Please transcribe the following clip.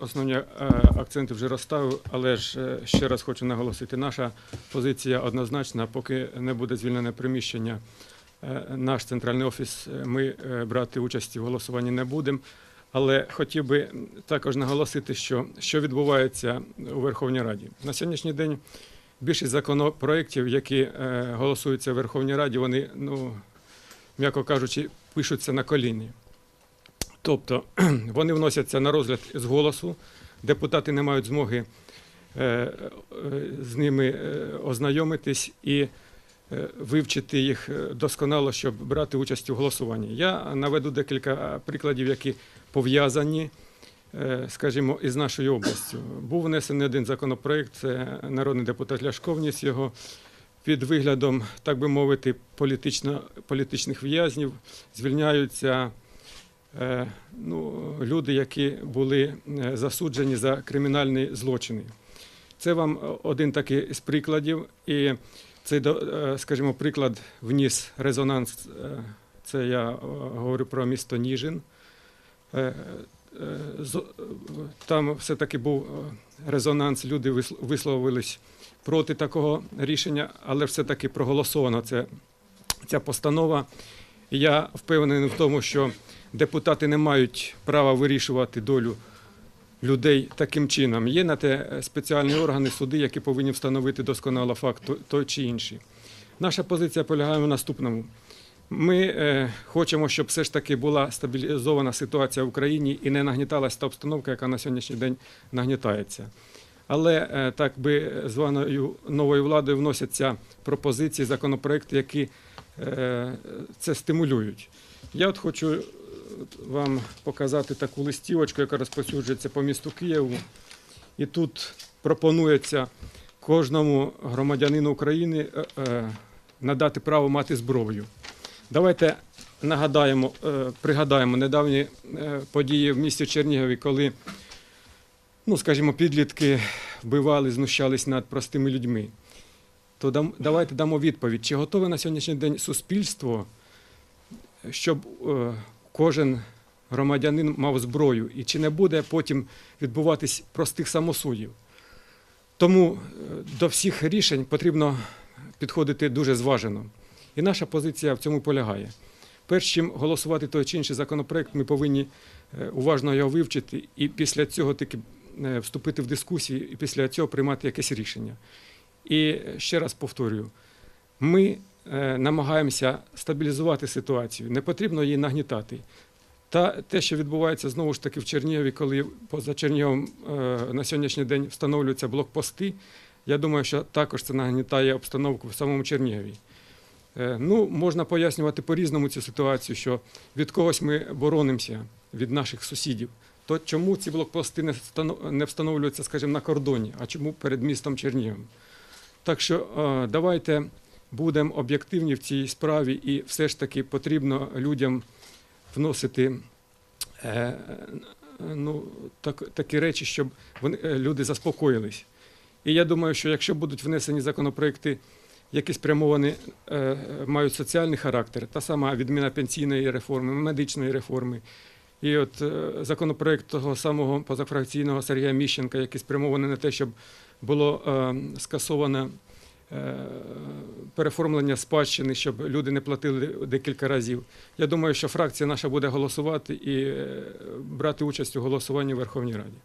Основні е, акценти вже розставив, але ж е, ще раз хочу наголосити, наша позиція однозначна, поки не буде звільнене приміщення, е, наш центральний офіс, ми брати участі в голосуванні не будемо. Але хотів би також наголосити, що, що відбувається у Верховній Раді. На сьогоднішній день більшість законопроєктів, які голосуються в Верховній Раді, вони, ну, м'яко кажучи, пишуться на коліні. Тобто вони вносяться на розгляд з голосу, депутати не мають змоги е, е, з ними е, ознайомитись і вивчити їх досконало, щоб брати участь у голосуванні. Я наведу декілька прикладів, які пов'язані, скажімо, із нашою областю. Був внесений один законопроект, це народний депутат Ляшко вніс його під виглядом, так би мовити, політично, політичних в'язнів, звільняються ну, люди, які були е, засуджені за кримінальні злочини. Це вам е, один такий з прикладів. І цей, е, скажімо, приклад вніс резонанс. е, Це я е, говорю про місто Ніжин. Е, е, е, Там все-таки був е, резонанс, люди висловились проти такого рішення, але все-таки проголосована ця, ця постанова. Я впевнений в тому, що депутати не мають права вирішувати долю людей таким чином. Є на те спеціальні органи, суди, які повинні встановити досконало факт той чи інший. Наша позиція полягає в наступному. Ми е, хочемо, щоб все ж таки була стабілізована ситуація в Україні і не нагніталася та обстановка, яка на сьогоднішній день нагнітається. Але е, так би званою новою владою вносяться пропозиції, законопроекти, які це стимулюють. Я от хочу е, вам показати таку листівочку, яка розповсюджується по місту Києву. І тут пропонується кожному громадянину України е, е, надати право мати зброю. Давайте нагадаємо, пригадаємо недавні події в місті Чернігові, коли, ну, скажімо, підлітки вбивали, знущались над простими людьми. То дам, давайте дамо відповідь, чи готове на сьогоднішній день суспільство, щоб е, кожен громадянин мав зброю, і чи не буде потім відбуватись простих самосудів. Тому е, до всіх рішень потрібно підходити дуже зважено. І наша позиція в цьому полягає. Перш чим голосувати той чи інший законопроект, ми повинні е, уважно його вивчити і після цього таки е, вступити в дискусію, і після цього приймати якесь рішення. І ще раз повторюю: ми е, намагаємося стабілізувати ситуацію, не потрібно її нагнітати. Та те, що відбувається знову ж таки в Чернігові, коли поза Черніговом е, на сьогоднішній день встановлюються блокпости, я думаю, що також це нагнітає обстановку в самому Чернігові. Е, Ну, можна пояснювати по-різному цю ситуацію, що від когось ми боронимося від наших сусідів. То чому ці блокпости не встановлюються, скажімо, на кордоні, а чому перед містом Черніговим? Так що е, давайте будемо об'єктивні в цій справі, і все ж таки потрібно людям вносити е, ну, так, такі речі, щоб вони, е, люди заспокоїлись. І я думаю, що якщо будуть внесені законопроекти, які спрямовані, мають соціальний характер, та сама відміна пенсійної реформи, медичної реформи. І от е, законопроект того самого позафракційного Сергія Міщенка, який спрямований на те, щоб було скасоване е, переформлення спадщини, щоб люди не платили декілька разів. Я думаю, що фракція наша буде голосувати і е, брати участь у голосуванні в Верховній Раді.